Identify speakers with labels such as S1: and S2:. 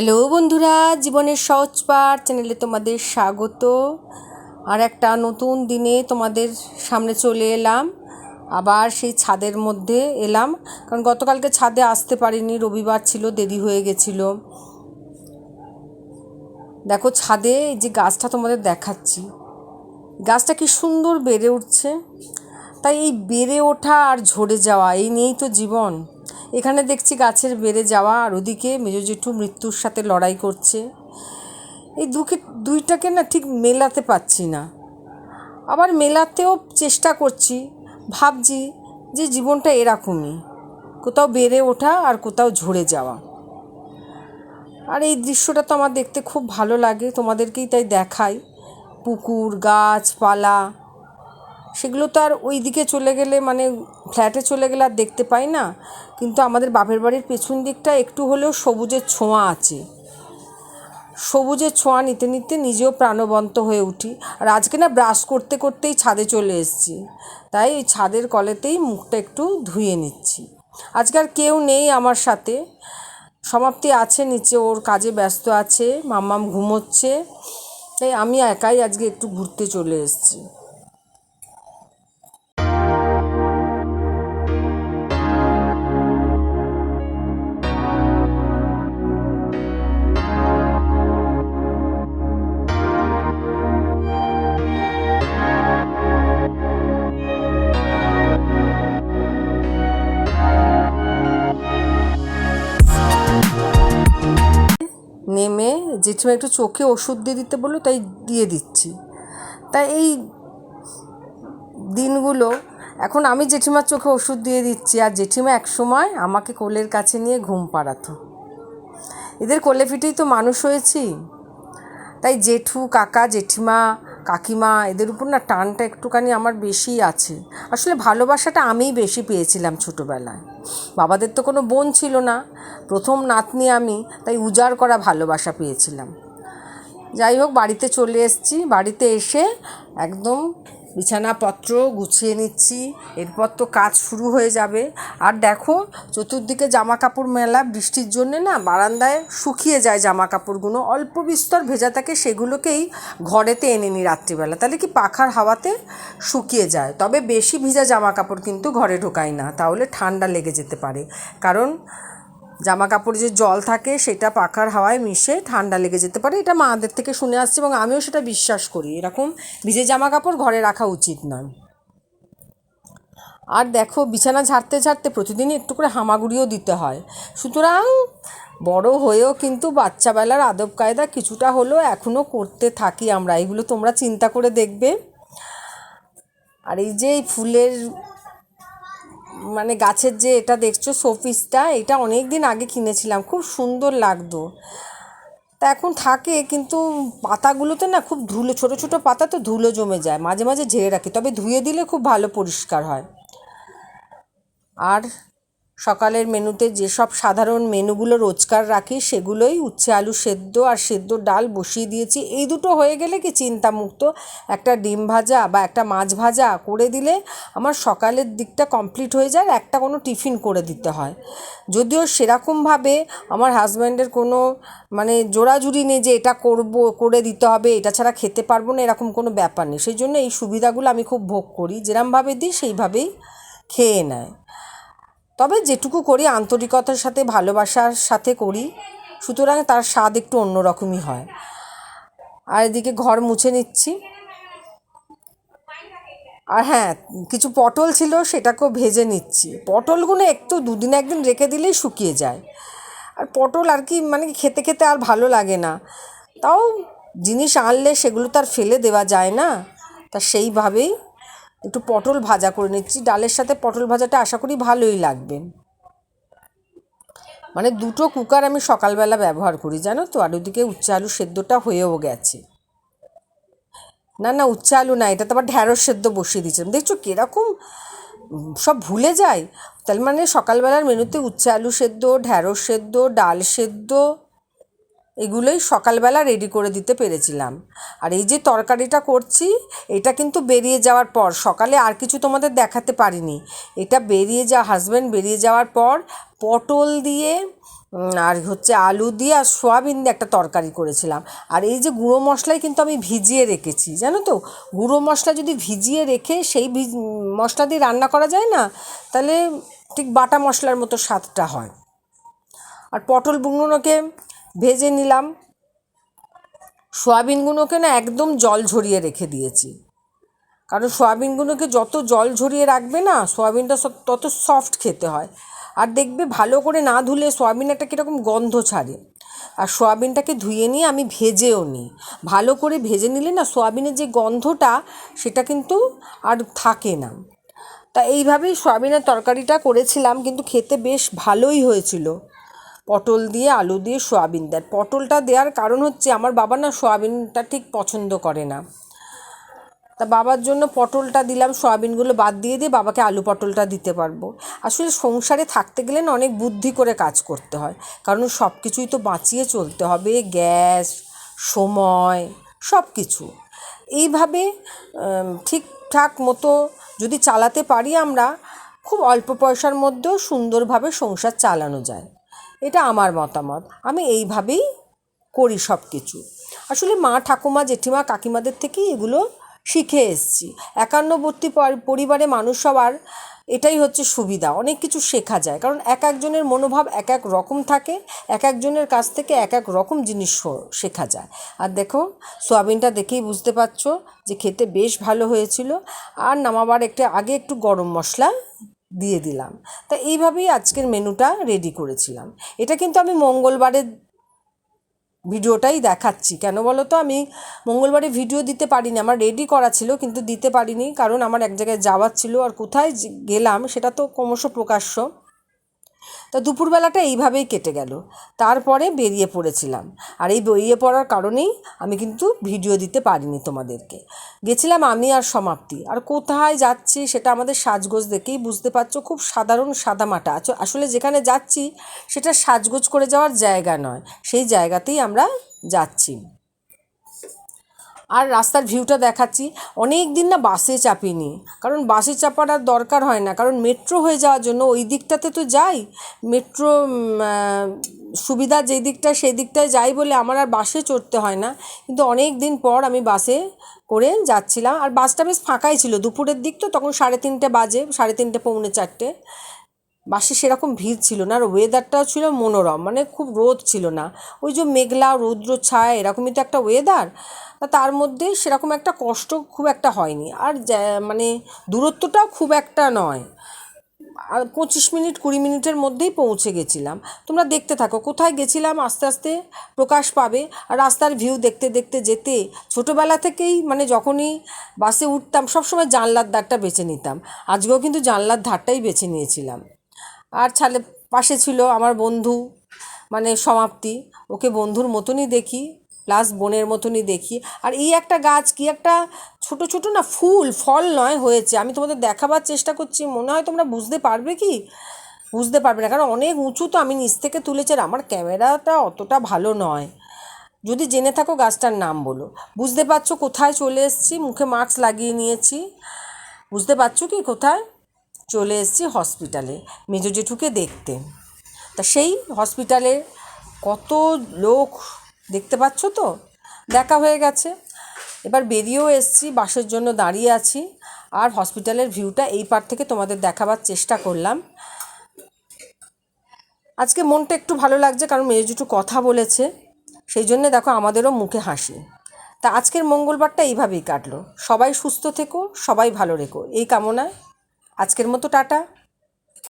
S1: Hello বন্ধুরা, জীবনের সহজ পাঠ চ্যানেলে তোমাদের স্বাগত। আর একটা নতুন দিনে তোমাদের সামনে চলে এলাম। আবার সেই ছাদের মধ্যে এলাম। কারণ গতকালকে ছাদে আসতে পারিনি, রবিবার ছিল, দেরি হয়ে গেছিল। দেখো ছাদে এই যে গাছটা তোমাদের দেখাচ্ছি। গাছটা কি সুন্দর বেড়ে উঠছে। তাই এই বেড়ে ওঠা আর ঝরে যাওয়া, এই নিয়েই তো জীবন। এখানে দেখছি গাছের বেড়ে যাওয়া, আর ওদিকে মেজো জেঠু মৃত্যুর সাথে লড়াই করছে। এই দুকে, দুইটাকে না ঠিক মেলাতে পারছি না। আবার মেলাতেও চেষ্টা করছি, ভাবছি যে জীবনটা এরকমই, কোথাও বেড়ে ওঠা আর কোথাও ঝরে যাওয়া। আর এই দৃশ্যটা তো আমার দেখতে খুব ভালো লাগে, তোমাদেরকেই তাই দেখাই। পুকুর, গাছপালা সেগুলো তো আর ওই দিকে চলে গেলে মানে ফ্ল্যাটে চলে গেলে আর দেখতে পাই না। কিন্তু আমাদের বাপের বাড়ির পেছন দিকটা একটু হলেও সবুজের ছোঁয়া আছে। সবুজের ছোঁয়া নিতে নিতে নিজেও প্রাণবন্ত হয়ে উঠি। আর আজকে না ব্রাশ করতে করতেই ছাদে চলে এসেছি। তাই ওই ছাদের কলেতেই মুখটা একটু ধুয়ে নিচ্ছি। আজকে আর কেউ নেই আমার সাথে। সমাপ্তি আছে নিচে, ওর কাজে ব্যস্ত আছে, মাম্মাম ঘুমোচ্ছে। তাই আমি একাই আজকে একটু ঘুরতে চলে এসেছি। নেমে মানে একটু চোখে ওষুধ দিয়ে দিতে বলল, তাই দিয়ে দিচ্ছি। তাই এই দিনগুলো এখন আমি জেঠিমার চোখে ওষুধ দিয়ে দিচ্ছি, আর জেঠিমা এক সময় আমাকে কোলের কাছে নিয়ে ঘুম পাড়াতো। এদের কোলে ফিটেই তো মানুষ হয়েছি। তাই জেঠু, কাকা, জেঠিমা কাকিমা, এদের উপর না টানটা একটুখানি আমার বেশি আছে। আসলে ভালোবাসাটা আমিই বেশি পেয়েছিলাম ছোটোবেলায়। বাবাদের তো কোনো বোন ছিল না, প্রথম নাতনি আমি, তাই উজাড় করা ভালোবাসা পেয়েছিলাম। যাই হোক, বাড়িতে চলে এসেছি। বাড়িতে এসে একদম বিছানাপত্র গুছিয়ে নিচ্ছি, এরপর তো কাজ শুরু হয়ে যাবে। আর দেখো, চতুর্দিকে জামা কাপড় মেলা, বৃষ্টির জন্যে না বারান্দায় শুকিয়ে যায় জামা কাপড়গুলো অল্প বিস্তর ভেজা থাকে, সেগুলোকেই ঘরেতে এনে নিই রাত্রিবেলা। তাহলে কি পাখার হাওয়াতে শুকিয়ে যায়? তবে বেশি ভিজা জামা কাপড় কিন্তু ঘরে ঢোকাই না, তাহলে ঠান্ডা লেগে যেতে পারে। কারণ জামা কাপড়ে যে জল থাকে সেটা পাখার হাওয়ায় মিশে ঠান্ডা লেগে যেতে পারে। এটা মাদের থেকে শুনে আসছি এবং আমিও সেটা বিশ্বাস করি। এরকম ভিজে জামা কাপড় ঘরে রাখা উচিত নয়। আর দেখো, বিছানা ঝাড়তে ঝাড়তে প্রতিদিনই একটু করে হামাগুড়িও দিতে হয়। সুতরাং বড় হয়েও কিন্তু বাচ্চাবেলার আদব কায়দা কিছুটা হলেও এখনও করতে থাকি আমরা। এগুলো তোমরা চিন্তা করে দেখবে। আর এই যে ফুলের মানে গাছের যে এটা দেখছ শোপিসটা, এটা অনেক দিন আগে কিনেছিলাম, খুব সুন্দর লাগতো। তা এখন থাকে, কিন্তু পাতাগুলোতে না খুব ধুলো, ছোটো ছোটো পাতা তো ধুলো জমে যায়, মাঝে মাঝে ঝেড়ে রাখি, তবে ধুয়ে দিলে খুব ভালো পরিষ্কার হয়। আর সকালের মেনুতে যেসব সাধারণ মেনুগুলো রোজকার রাখি, সেগুলোই উচ্ছে, আলু সেদ্ধ আর সেদ্ধ ডাল বসিয়ে দিয়েছি। এই দুটো হয়ে গেলে কি চিন্তামুক্ত? একটা ডিম ভাজা বা একটা মাছ ভাজা করে দিলে আমার সকালের দিকটা কমপ্লিট হয়ে যায় একটা কোনো টিফিন করে দিতে হয়। যদিও সেরকমভাবে আমার হাজব্যান্ডের কোনো মানে জোড়াজুড়ি নেই যে এটা করব, করে দিতে হবে, এটা ছাড়া খেতে পারব না, এরকম কোনো ব্যাপার নেই। সেই জন্য এই সুবিধাগুলো আমি খুব ভোগ করি। যেরমভাবে দিই, সেইভাবেই খেয়ে নেয়। তবে যেটুকু করি, আন্তরিকতার সাথে, ভালোবাসার সাথে করি, সুতরাং তার স্বাদ একটু অন্যরকমই হয়। আর এদিকে ঘর মুছে নিচ্ছি। আর হ্যাঁ কিছু পটল ছিল, সেটাকেও ভেজে নিচ্ছি। পটলগুলো একটু দুদিন একদিন রেখে দিলেই শুকিয়ে যায়। আর পটল আর কি মানে খেতে খেতে আর ভালো লাগে না। তাও জিনিস আনলে সেগুলো তো আর ফেলে দেওয়া যায় না। তা সেইভাবেই একটু পটল ভাজা করে নিচ্ছি। ডালের সাথে পটল ভাজাটা আশা করি ভালোই লাগবে। মানে দুটো কুকার আমি সকালবেলা ব্যবহার করি, জানো তো? আর ওদিকে উচ্চে আলু সেদ্ধটা হয়েও গেছে। না না উচ্চে আলু না এটা তো আবার ঢ্যাঁড়স সেদ্ধ বসিয়ে দিয়েছিলাম। দেখছ কীরকম সব ভুলে যাই তাহলে মানে সকালবেলার মেনুতে উচ্ছে আলু সেদ্ধ, ঢ্যাঁড়স সেদ্ধ, ডাল সেদ্ধ এগুলোই সকালবেলা রেডি করে দিতে পেরেছিলাম। আর এই যে তরকারিটা করছি, এটা কিন্তু বেরিয়ে যাওয়ার পর, সকালে আর কিছু তোমাদের দেখাতে পারিনি। এটা বেরিয়ে যা হাজব্যান্ড বেরিয়ে যাওয়ার পর পটল দিয়ে আর হচ্ছে আলু দিয়ে আর সোয়াবিন দিয়ে একটা তরকারি করেছিলাম। আর এই যে গুঁড়ো মশলাই কিন্তু আমি ভিজিয়ে রেখেছি, জানো তো? গুঁড়ো মশলা যদি ভিজিয়ে রেখে সেই ভিজ, মশলা দিয়ে রান্না করা যায় না, তাহলে ঠিক বাটা মশলার মতো স্বাদটা হয়। আর পটলগুলোকে ভেজে নিলাম। সোয়াবিনগুলোকে না একদম জল ঝরিয়ে রেখে দিয়েছি। কারণ সোয়াবিনগুলোকে যত জল ঝরিয়ে রাখবে না, সোয়াবিনটা তত সফট খেতে হয়। আর দেখবে ভালো করে না ধুলে সোয়াবিন একটা কীরকম গন্ধ ছাড়ে। আর সোয়াবিনটাকে ধুয়ে নিয়ে আমি ভেজেও নিই। ভালো করে ভেজে নিলে না সোয়াবিনের যে গন্ধটা, সেটা কিন্তু আর থাকে না। তা এইভাবেই সোয়াবিনের তরকারিটা করেছিলাম, কিন্তু খেতে বেশ ভালোই হয়েছিল। পটল দিয়ে আলু দিয়ে সোয়াবিন দেয়। পটলটা দেওয়ার কারণ হচ্ছে আমার বাবা না সোয়াবিনটা ঠিক পছন্দ করে না। তা বাবার জন্য পটলটা দিলাম, সয়াবিনগুলো বাদ দিয়ে দিয়ে বাবাকে আলু পটলটা দিতে পারব। আসলে সংসারে থাকতে গেলে না অনেক বুদ্ধি করে কাজ করতে হয়। কারণ সব কিছুই তো বাঁচিয়ে চলতে হবে, গ্যাস, সময়, সব কিছু। এইভাবে ঠিকঠাক মতো যদি চালাতে পারি আমরা, খুব অল্প পয়সার মধ্যেও সুন্দরভাবে সংসার চালানো যায়। এটা আমার মতামত। আমি এইভাবেই করি সব কিছু আসলে মা, ঠাকুমা, জেঠিমা, কাকিমাদের থেকেই এগুলো শিখে এসছি। একান্নবর্তী পর- পরিবারে মানুষ সবার এটাই হচ্ছে সুবিধা। অনেক কিছু শেখা যায়। কারণ এক একজনের মনোভাব এক এক রকম থাকে, এক একজনের কাছ থেকে এক এক রকম জিনিস শেখা যায়। আর দেখো, সোয়াবিনটা দেখেই বুঝতে পারছ যে খেতে বেশ ভালো হয়েছিল। আর নামাবার একটা আগে একটু গরম মশলা দিয়ে দিলাম। তা এইভাবেই আজকের মেনুটা রেডি করেছিলাম। এটা কিন্তু আমি মঙ্গলবারের ভিডিওটাই দেখাচ্ছি। কেন বলো তো আমি মঙ্গলবারে ভিডিও দিতে পারিনি। আমার রেডি করা ছিল, কিন্তু দিতে পারিনি। কারণ আমার এক জায়গায় যাওয়ার ছিল। আর কোথায় গেলাম, সেটা তো ক্রমশ প্রকাশ্য। তা দুপুরবেলাটা এইভাবেই কেটে গেল। তারপরে বেরিয়ে পড়েছিলাম। আর এই বেরিয়ে পড়ার কারণেই আমি কিন্তু ভিডিও দিতে পারিনি তোমাদেরকে। গেছিলাম আমি আর সমাপ্তি। আর কোথায় যাচ্ছি সেটা আমাদের সাজগোজ দেখেই বুঝতে পারছ। খুব সাধারণ সাদামাটা। আসলে যেখানে যাচ্ছি সেটা সাজগোজ করে যাওয়ার জায়গা নয়। সেই জায়গাতেই আমরা যাচ্ছি। আর রাস্তার ভিউটা দেখাচ্ছি অনেক দিন না বাসে চাপিনি। কারণ বাসে চাপার আর দরকার হয় না, কারণ মেট্রো হয়ে যাওয়ার জন্য ওই দিকটাতে তো যাই। মেট্রো সুবিধা যেই দিকটা, সেই দিকটায় যাই বলে আমার আর বাসে চড়তে হয় না। কিন্তু অনেক দিন পর আমি বাসে করে যাচ্ছিলাম। আর বাসটা বেশ ফাঁকাই ছিল। দুপুরের দিক তো তখন সাড়ে তিনটে বাজে, সাড়ে তিনটে, পৌনে চারটে। বাসে সেরকম ভিড় ছিল না আর ওয়েদারটাও ছিল মনোরম মানে খুব রোদ ছিল না। ওই যে মেঘলা, রৌদ্র ছায়া, এরকমই তো একটা ওয়েদার তার মধ্যে সেরকম একটা কষ্ট খুব একটা হয়নি। আর মানে দূরত্বটাও খুব একটা নয়। আর পঁচিশ মিনিট, কুড়ি মিনিটের মধ্যেই পৌঁছে গেছিলাম। তোমরা দেখতে থাকো, কোথায় গেছিলাম আস্তে আস্তে প্রকাশ পাবে। আর রাস্তার ভিউ দেখতে দেখতে যেতে, ছোটোবেলা থেকেই মানে যখনই বাসে উঠতাম, সবসময় জানলার ধারটা বেছে নিতাম। আজকেও কিন্তু জানলার ধারটাই বেছে নিয়েছিলাম। আর ছালে পাশে ছিল আমার বন্ধু মানে সমাপ্তি। ওকে বন্ধুর মতনই দেখি প্লাস বোনের মতনই দেখি। আর এই একটা গাছ কি একটা ছোট ছোট না ফুল, ফল নয় হয়েছে। আমি তোমাদের দেখাবার চেষ্টা করছি, মনে হয় তোমরা বুঝতে পারবে কি? বুঝতে পারবে না, কারণ অনেক উঁচু তো আমি নিচ থেকে তুলেছি আর আমার ক্যামেরাটা অতটা ভালো নয়। যদি জেনে থাকো গাছটার নাম বলো। বুঝতে পারছ কোথায় চলে এসেছি? মুখে মাস্ক লাগিয়ে নিয়েছি। বুঝতে পারছ কি কোথায়? চলে এসেছি হসপিটালে মেজো জেঠুকে দেখতে। তা সেই হসপিটালে কত লোক দেখতে পাচ্ছ তো? দেখা হয়ে গেছে। এবার বেরিয়েও এসেছি, বাসের জন্য দাঁড়িয়ে আছি আর হসপিটালের ভিউটা এই পার থেকে তোমাদের দেখাবার চেষ্টা করলাম। আজকে মনটা একটু ভালো লাগছে কারণ মেয়ে জুটু কথা বলেছে, সেই জন্যে দেখো আমাদেরও মুখে হাসি। তা আজকের মঙ্গলবারটা এইভাবেই কাটলো। সবাই সুস্থ থেকো, সবাই ভালো রেখো। এই কামনায় আজকের মতো টাটা।